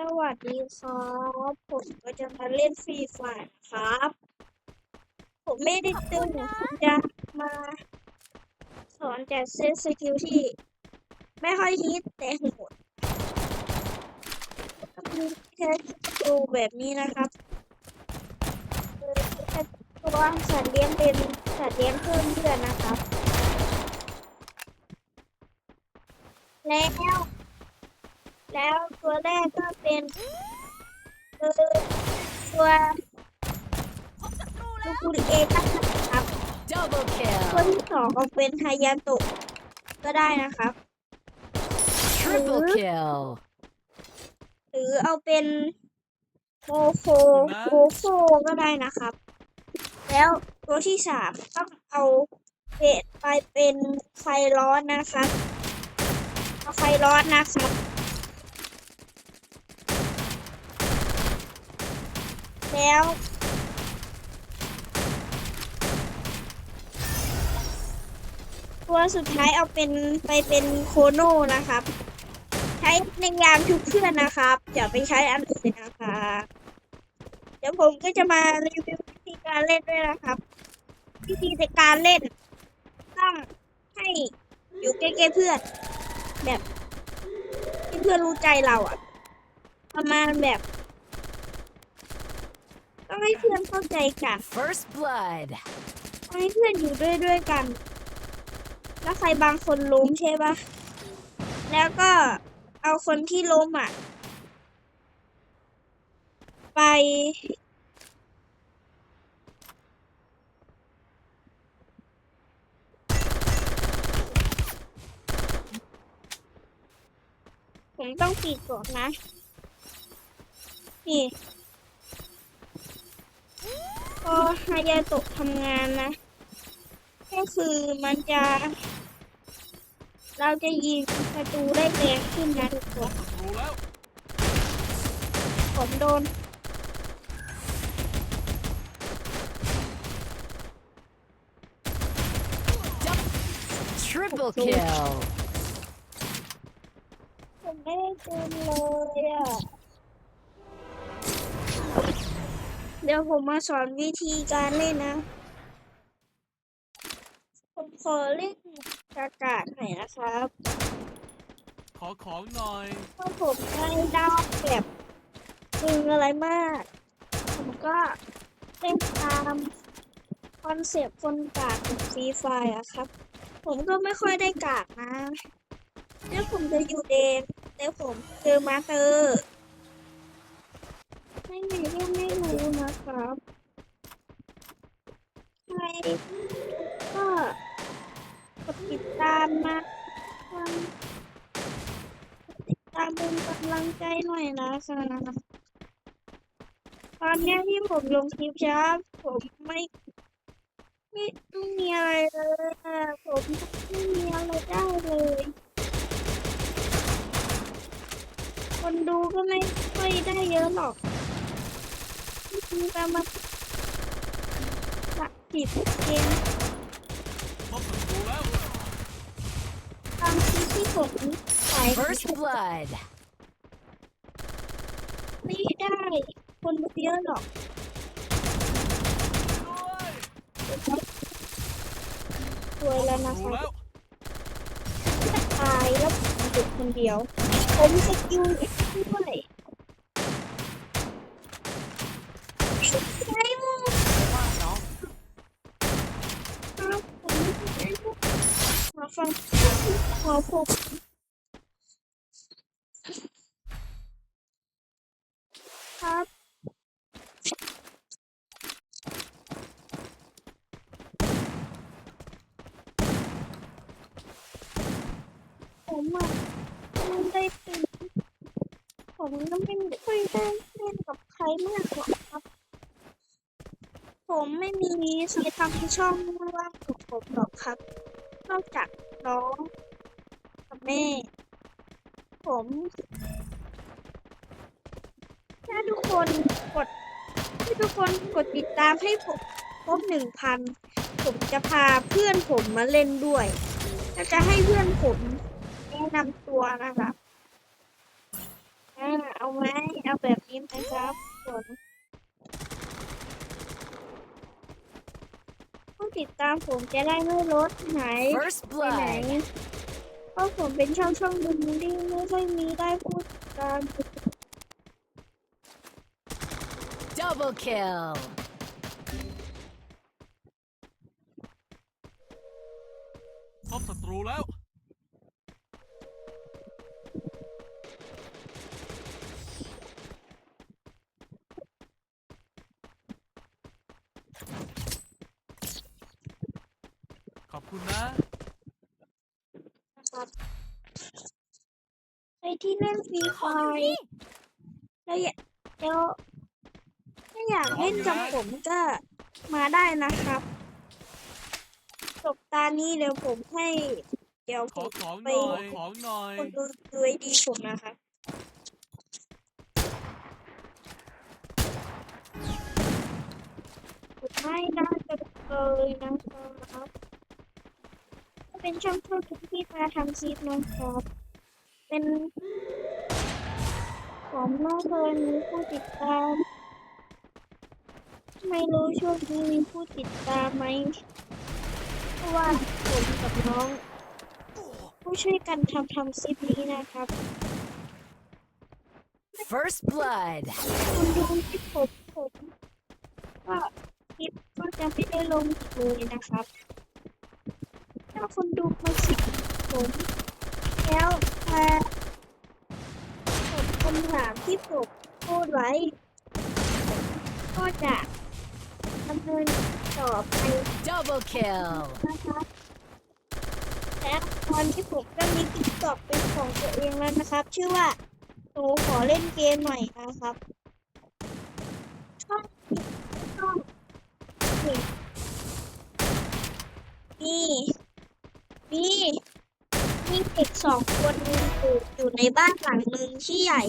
สวัสดีครับ ผมก็จะมาเล่นฟรีไฟร์ครับ ผมไม่ได้ตื่นผมจะมาสอนแต่เซตสกิลที่ ไม่ค่อยฮิตแต่โหดก็มีแค่ดูแบบนี้นะครับคือแค่ตัวสัตว์เลี้ยงเป็นสัตว์เลี้ยงเพิ่มเพื่อนนะครับ แล้ว แล้วตัวแรกก็เป็นคือตัวลูกูริเอตันนะครับ Double ตัว kill. ที่สองก็เป็นฮายาโตะก็ได้นะครับ Triple kill. หรือเอาเป็นโมโฟโมโฟก็ได้นะครับ แล้วตัวที่สามต้องเอาเป็ดไปเป็นไฟร้อนนะครับเอาไฟร้อนนะครับ แล้ว ตัวสุดท้ายเอาเป็นไปเป็นโคโน่นะครับ ใช้ในยามชุบเพื่อนนะครับอย่าไปใช้อันอื่นนะครับเดี๋ยวผมก็จะมารีวิววิธีการเล่นด้วยนะครับวิธีในการเล่น ต้องให้อยู่ใกล้ๆเพื่อน แบบที่เพื่อนรู้ใจเราอะประมาณแบบ ต้องให้เพื่อนเข้าใจกัน First blood. ต้องให้เพื่อนอยู่ด้วยด้วยกัน แล้วใครบางคนล้มใช่ปะแล้วก็เอาคนที่ล้มอะ ไป ผมต้องปิดก่อนนะ นี่ พอฮายาโตะทำงานนะ ก็คือมันจะ เราจะยิงประตูได้แรงขึ้นนะทุกคนรู้แล้ว ผมโดน Triple kill. ผมไม่ได้เจอเลยอะ เดี๋ยวผมมาสอนวิธีการเล่นนะ ผมขอเล่นกากาศหน่อยนะครับ ขอของหน่อยเพราะผมไม่ได้แบบดึงอะไรมาก ผมก็เล่นตามคอนเซปต์คนกากของฟรีไฟอะครับ ผมก็ไม่ค่อยได้กากนะแล้วผมจะอยู่เดนแต่ผมเจอมาเตอร์ ไม่ไหนก็ไม่รู้นะครับใครก็กดติดตามมาติดตามเป็นกำลังใจหน่อยนะคะตอนเนี้ยที่ผมลงคลิปช้าผมไม่ไม่ไม่มีอะไรเลยอะผมไม่มีอะไรได้เลย คนดูก็ไม่ค่อยได้เยอะหรอก มีประมาณหลักสิบเองพบศัตรูแล้วบางทีที่ผมถ่าย First blood. ไม่ได้คนดูเยอะหรอกด้วยสวยแล้วนะรู้คะแล้วตายแล้วผมอยู่คนเดียว ผมสกิลด้วยใช่มึง ว่าน้อง ครับผมไม่ได้มา ฟังขอผมครับผมอะไม่ได้เป็นผมก็ไม่ค่อยได้เล่นกับใครมากหรอกครับ ผมไม่มีใครทำช่องว่างของผมหรอกครับ นอกจาก น้องกับแม่ ผมถ้าทุกคนกดถ้ทุกคนกดติดตามให้ผมครบหนึ่งพันผมจะพาเพื่อนผมมาเล่นด้วยแล้วจะให้เพื่อนผมแนะนำตัวนะครับ อ่าเอาไหมมนะครับผม ติดตามผมจะได้ไม่ลดหาย First ไปไหน blood. เพราะผมเป็นช่องช่องดึงที่ไม่ค่อยมีได้ผู้ติดตาม Double kill. พบศัตรูแล้ว คุณนะนะครับไอที่เล่นฟรีไฟร์แล้วอยากแล้วถ้าอยากเล่นกับผมก็มาได้นะครับ จบตานี้เดี๋ยวผมให้ เดี๋ยวขผอมของหไปน่อย ของหน่อย คนดูดูไอดีผมนะคะผมไม่ได้จะเลยนะครับก็ เป็นช่องเพื่อที่มาทำคลิปนะครับ เป็นผมไม่เคยมีผู้ติดตาม ไม่รู้ช่วงนี้มีผู้ติดตามไหม เพราะว่าผมกับน้อง ผู้ช่วยกันทำทำคลิปนี้นะครับ First blood. คุณดูที่ผมผมก็คลิปก็จะไม่ได้ลงอีกเลยนะครับถ้าคุณดูมาสิบผมแล้วแต่ผมคำถามที่ผมพูดไว้ ก็จะดำเนินต่อไป Double kill. นะคะและตอนที่ผมก็มีติ๊กต็อกเป็นของตัวเองแล้วนะครับ ชื่อว่าหนูขอเล่นเกมหน่อยนะครับช่องช่องนี่ นี่มีเด็กสองคนอยู่อยู่ในบ้านหลังหนึ่งที่ใหญ่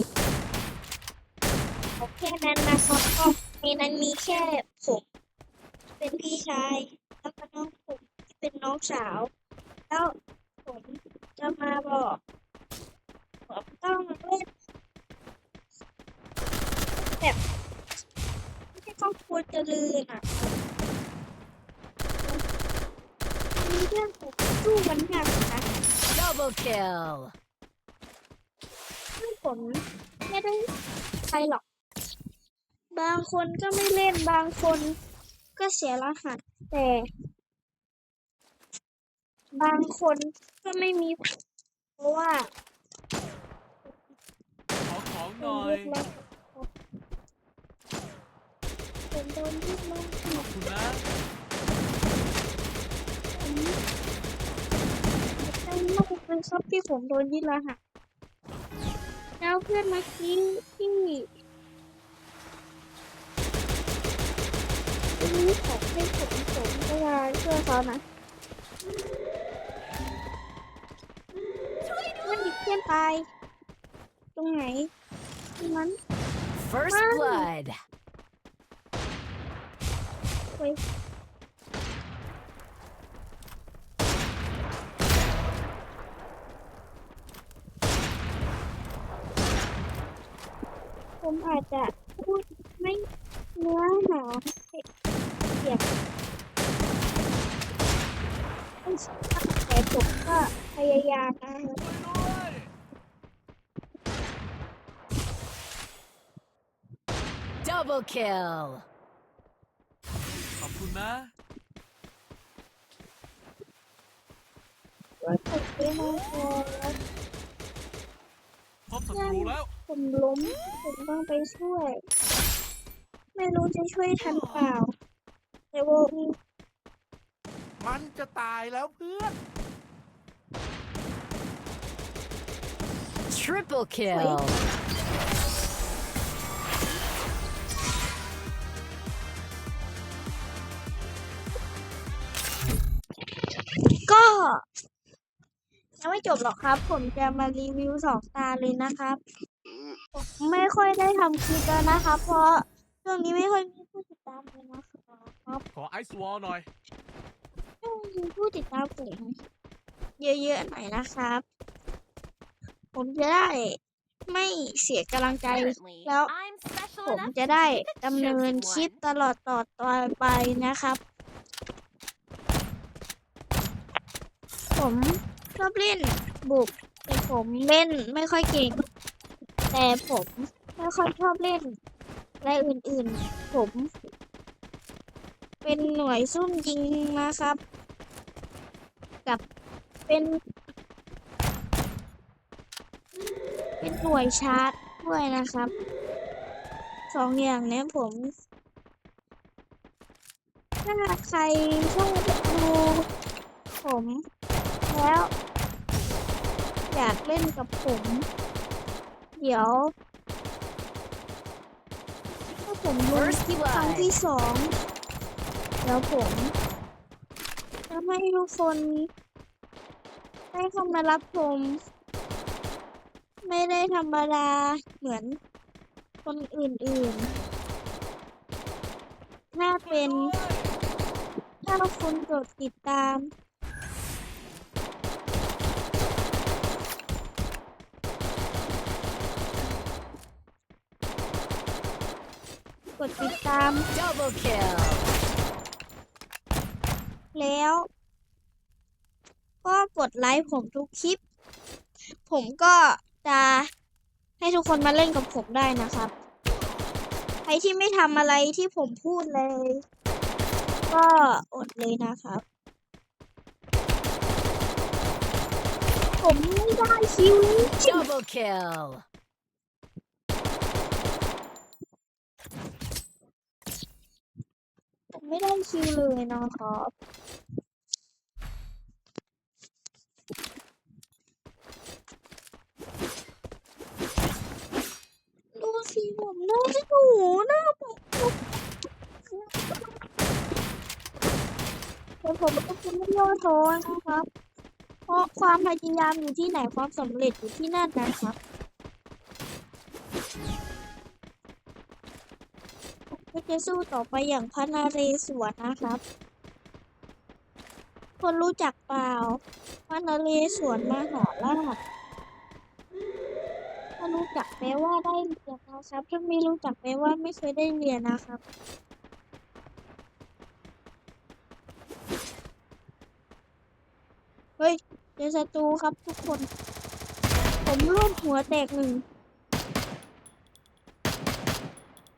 โอเคนั้นนะครับก็ในนั้นมีแค่ผมเป็นพี่ชายแล้วก็น้องผมที่เป็นน้องสาว แล้วผมจะมาบอกผมต้องเล่นแบบไม่ใช่ครอบครัวเจริญอะมีเรื่องผม สู้มันยากนะ Double kill. ซึ่งผมไม่ได้ไปหรอก บางคนก็ไม่เล่นบางคนก็เสียรหัส แต่ บางคนก็ไม่มี เพราะว่าขอของหโดน่อนยยึดแล้วผมโดนยึดแล้วขอบคุณนะผ มใจมากเลยครับที่ผมโดนยึดรหัสแล้วเพื่อนเมื่อกี้ที่นี้ของให้ผมผมก็จะช่วยเขานะมันอีกเพื่อนตายตรงไหนตรงนั้น First Run. blood. เว้ย ผมอาจจะพูดไม่เนื้อหาเสียงไม่ชัดแต่ผมก็พยายามนะครับด้วย Double kill. ขอบคุณนะว่าผมไม่มาพอแล้วพบศัตรูแล้ว ผมล้ม ผมต้องไปช่วย ไม่รู้จะช่วยทันเปล่าแต่วงมันจะตายแล้วเพื่อน Triple kill. ก็ยังไม่จบหรอกครับ ผมจะมารีวิวสองตาเลยนะครับผม ไม่ค่อยได้ทำคลิปแล้วนะครับเพราะช่วงนี้ไม่ค่อยมีผู้ติดตามเลยนะครับขอไอซ์วอลหน่อยต้องมีผู้ติดตามผมเยอะๆหน่อยนะครับ ผมจะได้ไม่เสียกำลังใจ Apparently, แล้ว I'm special ผม enough จะ to ได้ be the ดำเนิน chosen คลิป one. ตลอดต่อต่อไปนะครับ ผมชอบเล่นบุกแต่ผมเล่นไม่ค่อยเก่ง แต่ผมไม่ค่อยชอบเล่นและอื่นๆ ผม เป็นหน่วยซุ่มยิงนะครับ กับเป็น เป็นหน่วยชาร์จด้วยนะครับสองอย่างเนี้ยผม ถ้าใครชอบดูผมแล้ว อยากเล่นกับผม เดี๋ยวถ้าผมลงคลิปครั้งที่สองเดี๋ยวผมจะให้ทุกคนได้เข้ามารับชมไม่ได้ธรรมดาเหมือนคนอื่นๆ ถ้าเป็นถ้าคุณกดติดตาม ดติดตาม Double kill. แล้ว ก็กดไลค์ผมทุกคลิป ผมก็จะให้ทุกคนมาเล่นกับผมได้นะครับ ใครที่ไม่ทำอะไรที่ผมพูดเลย ก็อดเลยนะครับ ผมไม่ได้คิว Double kill. ผม ไม่ได้คิวเลยนะครับดูสิผมหน้าที่หนูหน้าผมแต่ผมก็จะไม่ย่อท้อนะครับ เพราะความพยายามอยู่ที่ไหนความสำเร็จอยู่ที่นั่นนะครับ จะสู้ต่อไปอย่างพระนเรศวรนะครับ คนรู้จักเปล่าพระนเรศวรมหาราชถ้ารู้จักแปลว่าได้เรียนนะครับ ถ้าไม่รู้จักแปลว่าไม่เคยได้เรียนนะครับเฮ้ยเจอศัตรูครับทุกคน ผมรูดหัวแตกหนึ่ง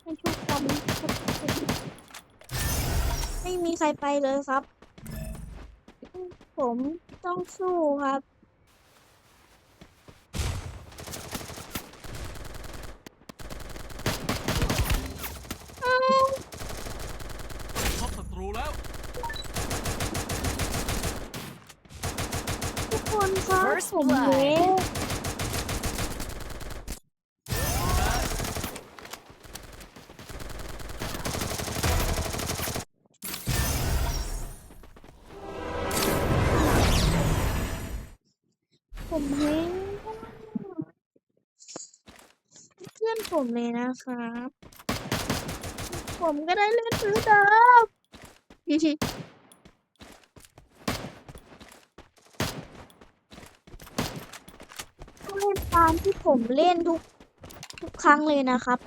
ไม่ ชุกกันไม่มีใครไปเลยครับ ผมต้องสู้ครับอ้าวพบศัตรูแล้ว ทุกคนครับ First ผม blood เละ ผมเลยนะครับ ผมก็ได้เล่นซื้อเดิมก็เล่นตามที่ผมเล่นทุกทุกครั้งเลยนะครับ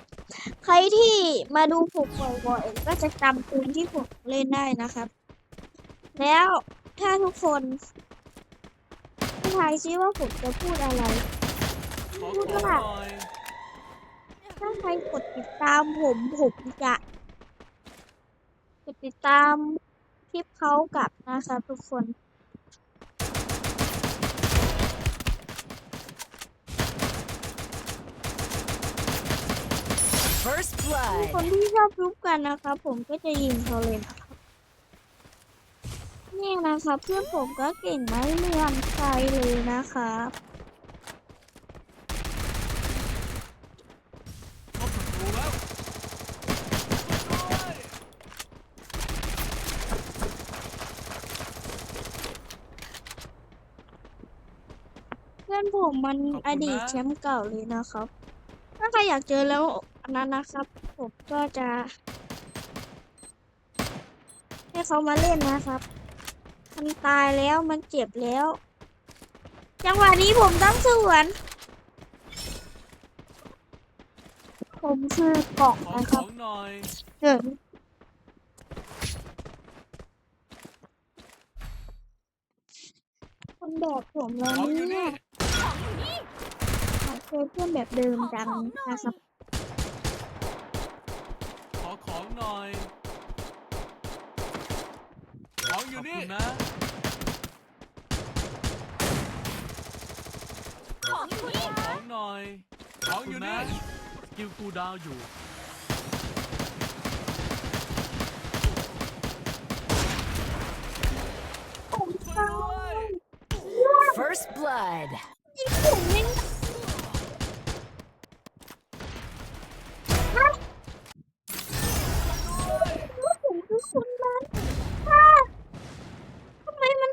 ใครที่มาดูผมบ่อยๆก็จะจำปืนที่ผมเล่นได้นะครับ แล้วถ้าทุกคนให้ทายซิว่าผมจะพูดอะไรขอพูดขอว่าหน่อย ถ้าใครกดติดตามผมผมจะกดติดตามคลิปเขากลับนะครับทุกคน First คน blood. ที่ชอบรุกกันนะครับผมก็จะยิงเขาเลยนะครับเนี่ยนะครับเพื่อนผมก็เก่งไม่เลือนใครเลยนะครับ พบศัตรูแล้ว เพื่ อนผมมันขอบอคุณดีตนะ แชมป์เก่าเลยนะครับ ถ้าใครอยากเจอแล้วอันนั้นนะครับ ผมก็จะให้เขามาเล่นนะครับ มันตายแล้วมันเจ็บแล้ว จังหวะนี้ผมต้องสวน ผมคือกล่องขอนะคขรัอบ งหน่อยเกิดคนแบบผมขแล้วองอยู่เนี่นี่ย ขอเจอเพื่อนแบบเดิมจังนะครับขอของหน่อย ของอยู่นี่นะ ของอยู่นี่ขอของหน่อย ของอยู่นี่สกิลคูลดาวน์อยู่ผมช่วยฟังด้วย First blood. ผมยังฮะผมคือคนนั้นฮะทำไมมัน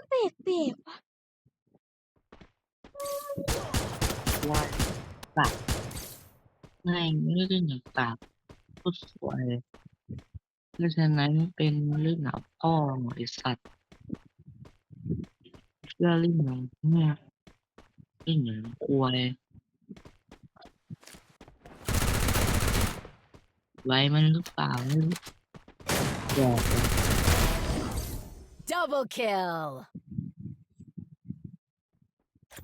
แปลกๆวะว่าตัดแม่งไม่ได้อย่างตัดก็สวยเพราะฉะนั้นเป็นเรื่องหนาพ่อหมดไอสัตว์เชื่อเรื่องหนังแม่ยเรื่องหนังควเลยไว้มันหรือเปล่าไม่รู้บอก Double kill. ตา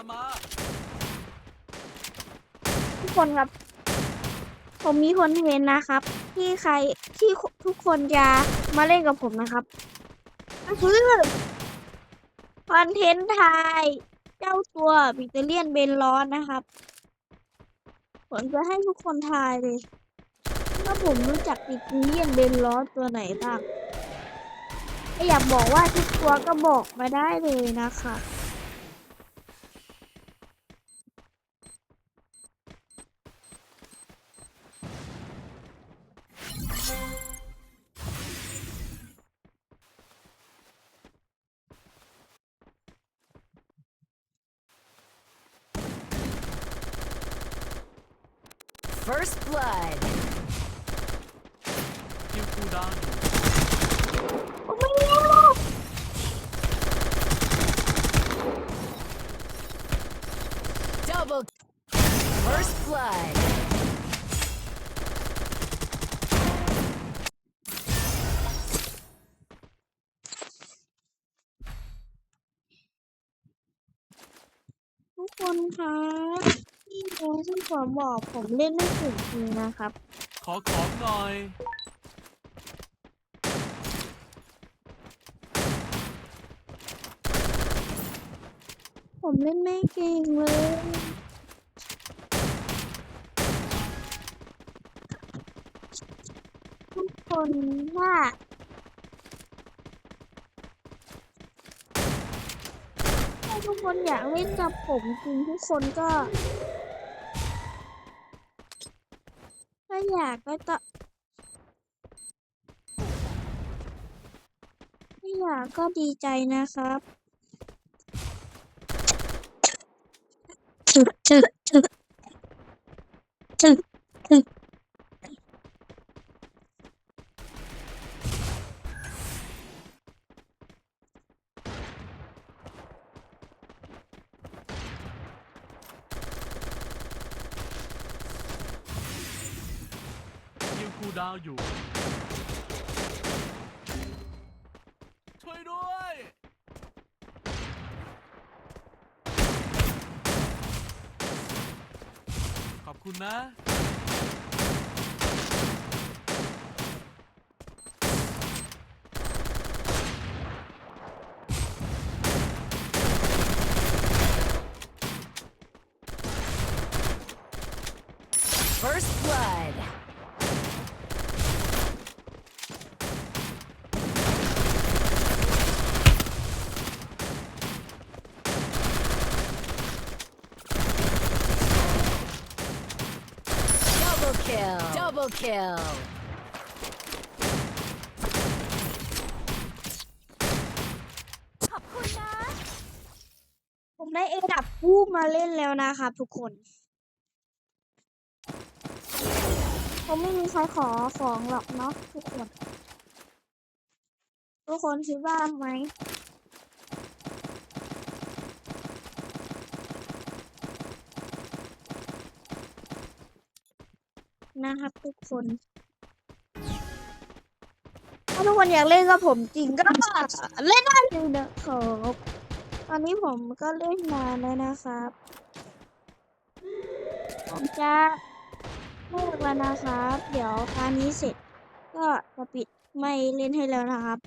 มมาทุกคนครับ ผมมีคนเทนต์นะครับ ที่ใครที่ทุกคนจะมาเล่นกับผมนะครับก็คือ คอนเทนต์ไทย เจ้าตัวบิเตเลียนเบนร้อนนะครับ ผมจะให้ทุกคนทายเลยว่าผมรู้จักบิเตเลียนเบนร้อนตัวไหนบ้างถ้าอยากบอกว่าทุกตัวก็บอกมาได้เลยนะคะ First blood. สกิลคูลดาวน์อยู่ผมไม่รู้ Double. First blood. ทุก คนครับที่โน้ที่ผมบอกผมเล่นไม่ถึงจริงนะครับ ขอของหน่อย ผมเล่นไม่เก่งเลย ทุกคนว่าถ้าทุกคนอยากเล่นกับผมจริงทุกคนก็ อยากก็ต้องถ้าอยากก็ดีใจนะครับจึกจึกจึกจึกจึก สกิลคูล ดาวอยู่ ช่วยด้วย ขอบคุณนะ First blood. Double kill. Double kill. ขอบคุณนะ ผมได้เอดับผู้มาเล่นแล้วนะครับทุกคน ผมไม่มีใครขอของหรอกเนาะทุกคน ทุกคนคิดว่าไหม นะครับ ทุกคน ถ้าทุกคนอยากเล่นกับผมจริงก็เล่นได้เลยนะครับตอนนี้ผมก็เล่นนาแล้วนะครับ ผมจะเลิกแล้วนะครับ เดี๋ยวการนี้เสร็จ ก็จะปิดไม่เล่นให้แล้วนะครับ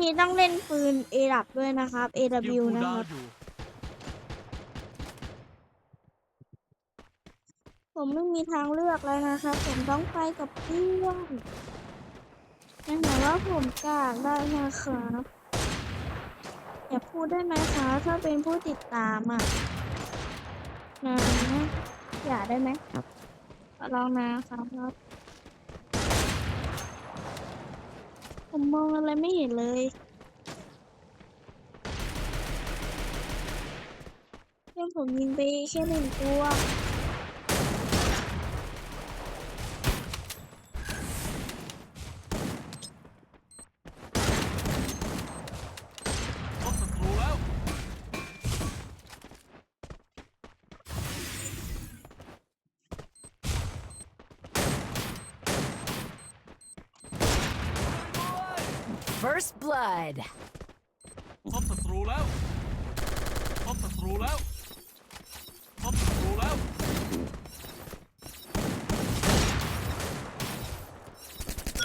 นี่ต้องเล่นปืนเอดับด้วยนะครับ AW นะครับ น์อยู่ ผมไม่มีทางเลือกแล้วนะครับผมต้องไปกับเพื่อนนั่นหมายว่าผมกากได้นะครับอย่าพูดได้ไหมคะ ถ้าเป็นผู้ติดตามอะนะอย่าได้ไหมครับขอลองนะครับผมมองอะไรไม่เห็นเลยเพื่อนผมยิงไปแค่หนึ่งตัว พบศัตรูแล้ว First blood. พบศัตรูแล้ว พบศัตรูแล้ว พบศัตรูแล้ว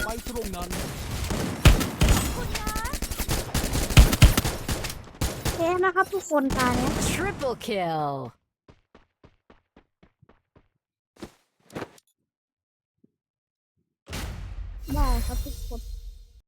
ไปตรงนั้นแพ้นะครับทุกคนตาเนี้ย Triple kill.